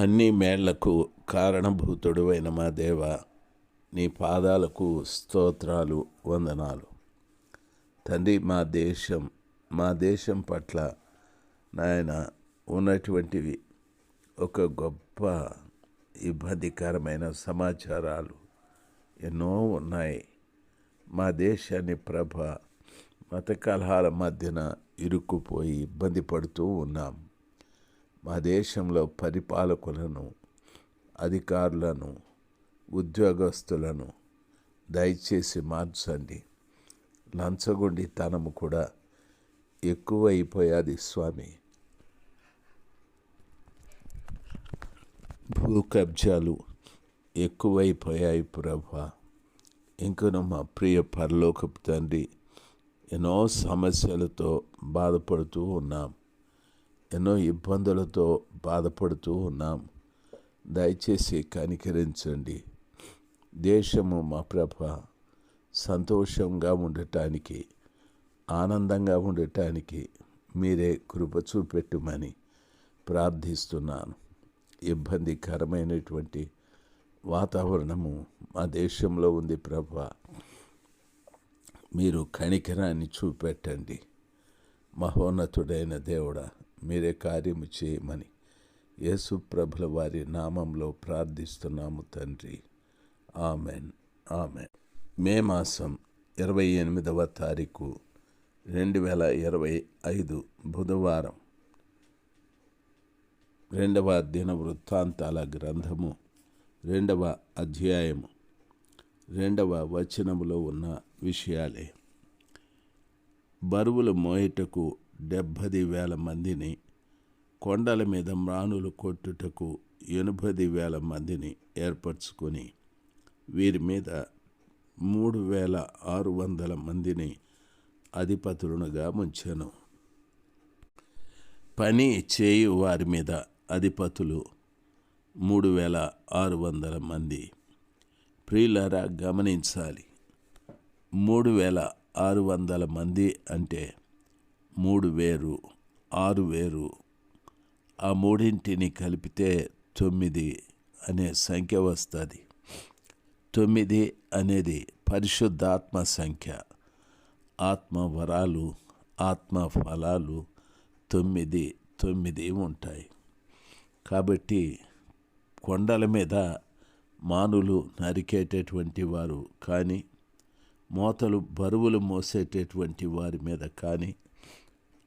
అన్ని మేళ్ళకు కారణభూతుడు అయిన మా దేవ నీ పాదాలకు స్తోత్రాలు వందనాలు. తండ్రి మా దేశం మా దేశం పట్ల నాయన ఉన్నటువంటివి ఒక గొప్ప ఇబ్బందికరమైన సమాచారాలు ఎన్నో ఉన్నాయి. మా దేశాన్ని ప్రభ మత కలహాల మధ్యన ఇరుక్కుపోయి ఇబ్బంది పడుతూ ఉన్నాం. మా దేశంలో పరిపాలకులను అధికారులను ఉద్యోగస్తులను దయచేసి మార్చండి. లంచగొండితనము కూడా ఎక్కువైపోయాది స్వామి. భూ కబ్జాలు ఎక్కువైపోయాయి ప్రభా. ఇంకను మా ప్రియ పరలోకపు తండ్రి ఎన్నో సమస్యలతో బాధపడుతూ ఉన్నాం. ఎన్నో ఇబ్బందులతో బాధపడుతూ ఉన్నాం. దయచేసి కనికరించండి. దేశము మా ప్రభ సంతోషంగా ఉండటానికి ఆనందంగా ఉండటానికి మీరే కృప చూపెట్టుమని ప్రార్థిస్తున్నాను. ఇబ్బందికరమైనటువంటి వాతావరణము మా దేశంలో ఉంది ప్రభ. మీరు కణికరాన్ని చూపెట్టండి. మహోన్నతుడైన దేవుడా మీరే కార్యము చేయమని యేసు ప్రభుల వారి నామంలో ప్రార్థిస్తున్నాము తండ్రి. ఆమెన్. ఆమెన్. మే మాసం ఇరవై ఎనిమిదవ తారీఖు రెండు వేల ఇరవై ఐదు బుధవారం. రెండవ దిన వృత్తాంతాల గ్రంథము రెండవ అధ్యాయము రెండవ వచనములో ఉన్న విషయాలే. బరువులు మోయటకు డెబ్భది వేల మందిని కొండల మీద మ్రాణులు కొట్టుటకు ఎనభది వేల మందిని ఏర్పరచుకొని వీరి మీద మూడు వేల ఆరు వందల మందిని అధిపతులనుగా ముంచాను. పని చేయు వారి మీద అధిపతులు మూడు వేల ఆరు వందల మంది. ప్రియులరా గమనించాలి. మూడు వేల ఆరు వందల మంది అంటే మూడు వేరు ఆరు వేరు. ఆ మూడింటిని కలిపితే తొమ్మిది అనే సంఖ్య వస్తుంది. తొమ్మిది అనేది పరిశుద్ధాత్మ సంఖ్య. ఆత్మ వరాలు ఆత్మ ఫలాలు తొమ్మిది తొమ్మిది ఉంటాయి. కాబట్టి కొండల మీద మానులు నరికేటటువంటి వారు కానీ మోతలు బరువులు మోసేటటువంటి వారి మీద కానీ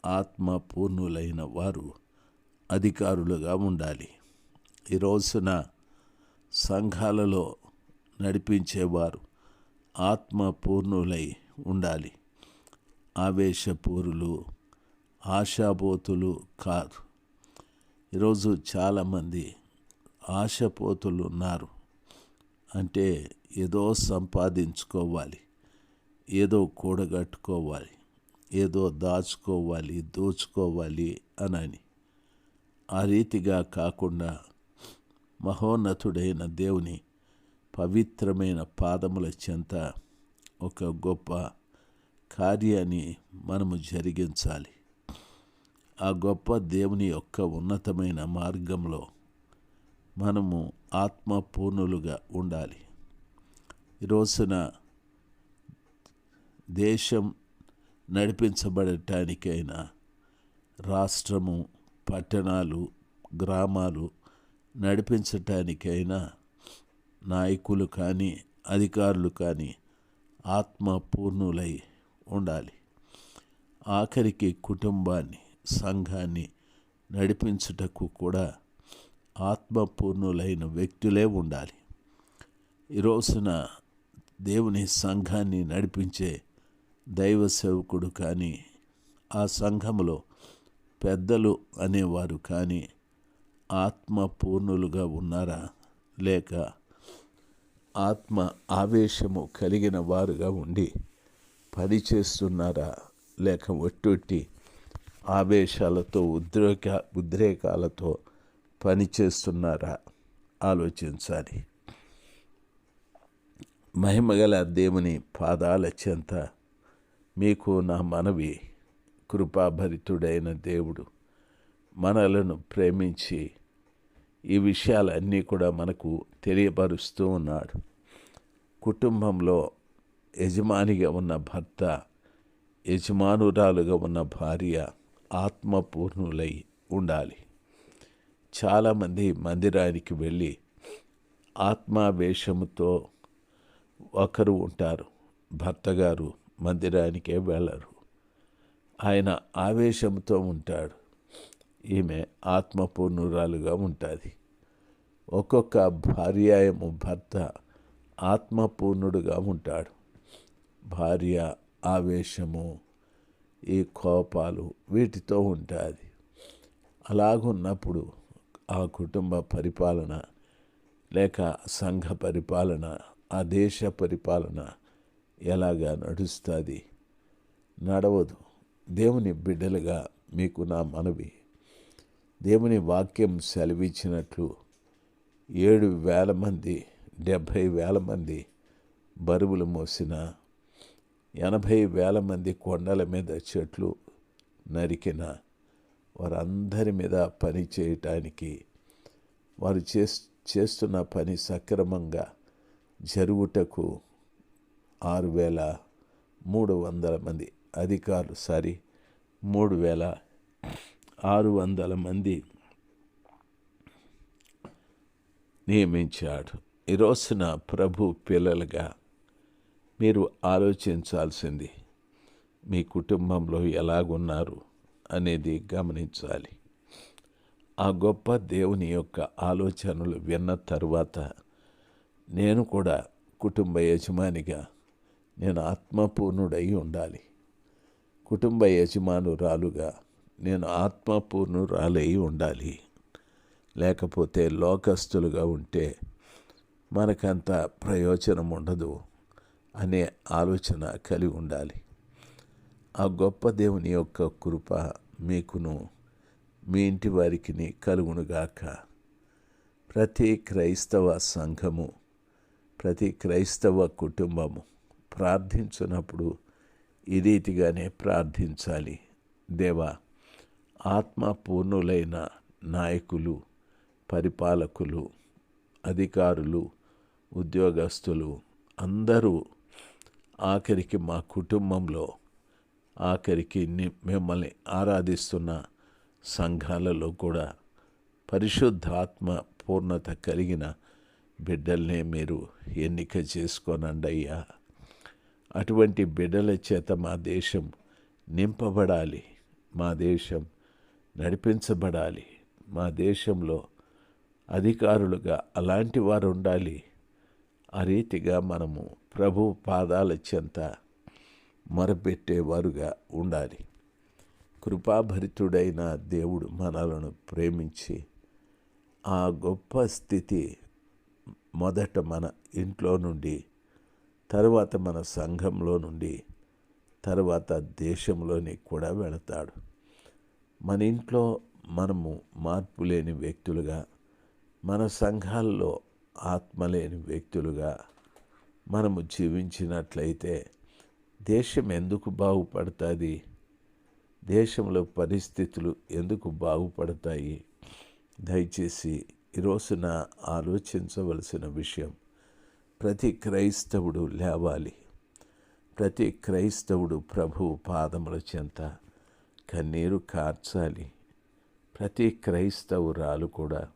ఆత్మపూర్ణులైన వారు అధికారులుగా ఉండాలి. ఈ రోజున సంఘాలలో నడిపించేవారు ఆత్మపూర్ణులై ఉండాలి. ఆవేశపూరులు ఆశాపోతులు కారు. ఈరోజు చాలామంది ఆశపోతులు ఉన్నారు అంటే ఏదో సంపాదించుకోవాలి ఏదో కూడగట్టుకోవాలి. ఏదో దాచుకోవాలి దోచుకోవాలి అనని. ఆ రీతిగా కాకుండా మహోన్నతుడైన దేవుని పవిత్రమైన పాదముల చెంత ఒక గొప్ప కార్యాన్ని మనము జరిగించాలి. ఆ గొప్ప దేవుని యొక్క ఉన్నతమైన మార్గంలో మనము ఆత్మపూర్ణులుగా ఉండాలి. ఈ రోజున దేశం నడిపించబడటానికైనా రాష్ట్రము పట్టణాలు గ్రామాలు నడిపించటానికైనా నాయకులు కానీ అధికారులు కానీ ఆత్మపూర్ణులై ఉండాలి. ఆఖరికి కుటుంబాన్ని సంఘాన్ని నడిపించుటకు కూడా ఆత్మపూర్ణులైన వ్యక్తులే ఉండాలి. ఈ రోజున దేవుని సంఘాన్ని నడిపించే దైవ సేవకుడు కానీ ఆ సంఘములో పెద్దలు అనేవారు కానీ ఆత్మపూర్ణులుగా ఉన్నారా? లేక ఆత్మ ఆవేశము కలిగిన వారుగా ఉండి పని చేస్తున్నారా? లేక ఒట్టొట్టి ఆవేశాలతో ఉద్రేక ఉద్రేకాలతో పని చేస్తున్నారా? ఆలోచించాలి. మహిమగల దేవుని పాదాల చెంత మీకు నా మనవి కృపాభరితుడైన దేవుడు మనలను ప్రేమించి ఈ విషయాలన్నీ కూడా మనకు తెలియపరుస్తూ ఉన్నాడు. కుటుంబంలో యజమానిగా ఉన్న భర్త యజమానురాలుగా ఉన్న భార్య ఆత్మపూర్ణులై ఉండాలి. చాలామంది మందిరానికి వెళ్ళి ఆత్మావేశముతో ఒకరు ఉంటారు. భర్త గారు మందిరానికే వెళ్ళరు. ఆయన ఆవేశంతో ఉంటాడు. ఈమె ఆత్మపూర్ణురాలుగా ఉంటుంది. ఒక్కొక్క భార్యాయము భర్త ఆత్మపూర్ణుడుగా ఉంటాడు. భార్య ఆవేశము ఈ కోపాలు వీటితో ఉంటుంది. అలాగున్నప్పుడు ఆ కుటుంబ పరిపాలన లేక సంఘ పరిపాలన ఆ దేశ పరిపాలన ఎలాగా నడుస్తుంది? నడవదు. దేవుని బిడ్డలుగా మీకు నా మనవి. దేవుని వాక్యం సెలవిచ్చినట్లు ఏడు వేల మంది డెబ్భై వేల మంది బరువులు మోసిన ఎనభై వేల మంది కొండల మీద చెట్లు నరికిన వారందరి మీద పని చేయటానికి వారు చేస్తున్న పని సక్రమంగా జరుగుటకు ఆరు వేల మూడు వందల మంది అధికారులు సారీ మూడు వేల ఆరు వందల మంది నియమించాడు ఈ రోజున ప్రభు పిల్లలుగా మీరు ఆలోచించాల్సింది మీ కుటుంబంలో ఎలాగున్నారు అనేది గమనించాలి. ఆ గొప్ప దేవుని యొక్క ఆలోచనలు విన్న తర్వాత నేను కూడా కుటుంబ యజమానిగా నేను ఆత్మపూర్ణుడై ఉండాలి. కుటుంబ యజమానురాలుగా నేను ఆత్మపూర్ణురాలై ఉండాలి. లేకపోతే లోకస్తులుగా ఉంటే మనకంత ప్రయోజనం ఉండదు అనే ఆలోచన కలిగి ఉండాలి. ఆ గొప్ప దేవుని యొక్క కృప మీకును మీ ఇంటి వారికి కలుగునుగాక. ప్రతి క్రైస్తవ సంఘము ప్రతి క్రైస్తవ కుటుంబము ప్రార్థించినప్పుడు ఈ రీతిగానే ప్రార్థించాలి. దేవా ఆత్మపూర్ణులైన నాయకులు పరిపాలకులు అధికారులు ఉద్యోగస్తులు అందరూ ఆఖరికి మా కుటుంబంలో ఆఖరికి మిమ్మల్ని ఆరాధిస్తున్న సంఘాలలో కూడా పరిశుద్ధాత్మ పూర్ణత కలిగిన బిడ్డల్నే మీరు ఎన్నిక చేసుకోనండి అయ్యా. అటువంటి బిడ్డల చేత మా దేశం నింపబడాలి. మా దేశం నడిపించబడాలి. మా దేశంలో అధికారులుగా అలాంటి వారు ఉండాలి ఆ రీతిగా మనము ప్రభు పాదాల చెంత మొరపెట్టేవారుగా ఉండాలి. కృపాభరితుడైన దేవుడు మనలను ప్రేమించి ఆ గొప్ప స్థితి మొదట మన ఇంట్లో నుండి తరువాత మన సంఘంలో నుండి తర్వాత దేశంలోని కూడా వెళతాడు. మన ఇంట్లో మనము మార్పు లేని వ్యక్తులుగా మన సంఘాల్లో ఆత్మ లేని వ్యక్తులుగా మనము జీవించినట్లయితే దేశం ఎందుకు బాగుపడుతుంది? దేశంలో పరిస్థితులు ఎందుకు బాగుపడతాయి? దయచేసి ఈరోజున ఆలోచించవలసిన విషయం ప్రతి క్రైస్తవుడు లేవాలి. ప్రతి క్రైస్తవుడు ప్రభు పాదముల చెంత కన్నీరు కార్చాలి. ప్రతి క్రైస్తవురాలు కూడా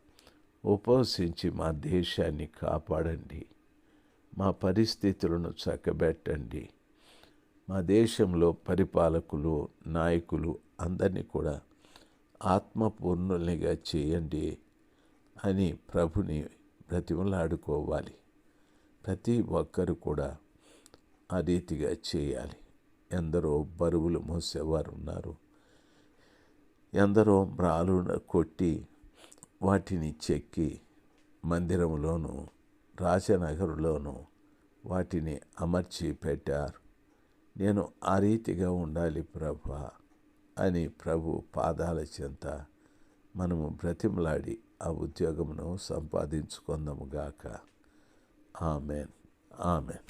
ఉపవసించి మా దేశాన్ని కాపాడండి. మా పరిస్థితులను చక్కబెట్టండి. మా దేశంలో పరిపాలకులు నాయకులు అందరినీ కూడా ఆత్మపూర్ణుల్నిగా చేయండి అని ప్రభుని బ్రతిమలాడుకోవాలి. ప్రతి ఒక్కరు కూడా ఆ రీతిగా చేయాలి. ఎందరో బరువులు మోసేవారు ఉన్నారు. ఎందరో మ్రాలు కొట్టి వాటిని చెక్కి మందిరంలోను రాజనగరులోను వాటిని అమర్చి పెట్టారు నేను ఆ రీతిగా ఉండాలి ప్రభ అని ప్రభు పాదాల చెంత మనము బ్రతిమలాడి ఆ ఉద్యోగమును సంపాదించుకుందాము గాక. Amen amen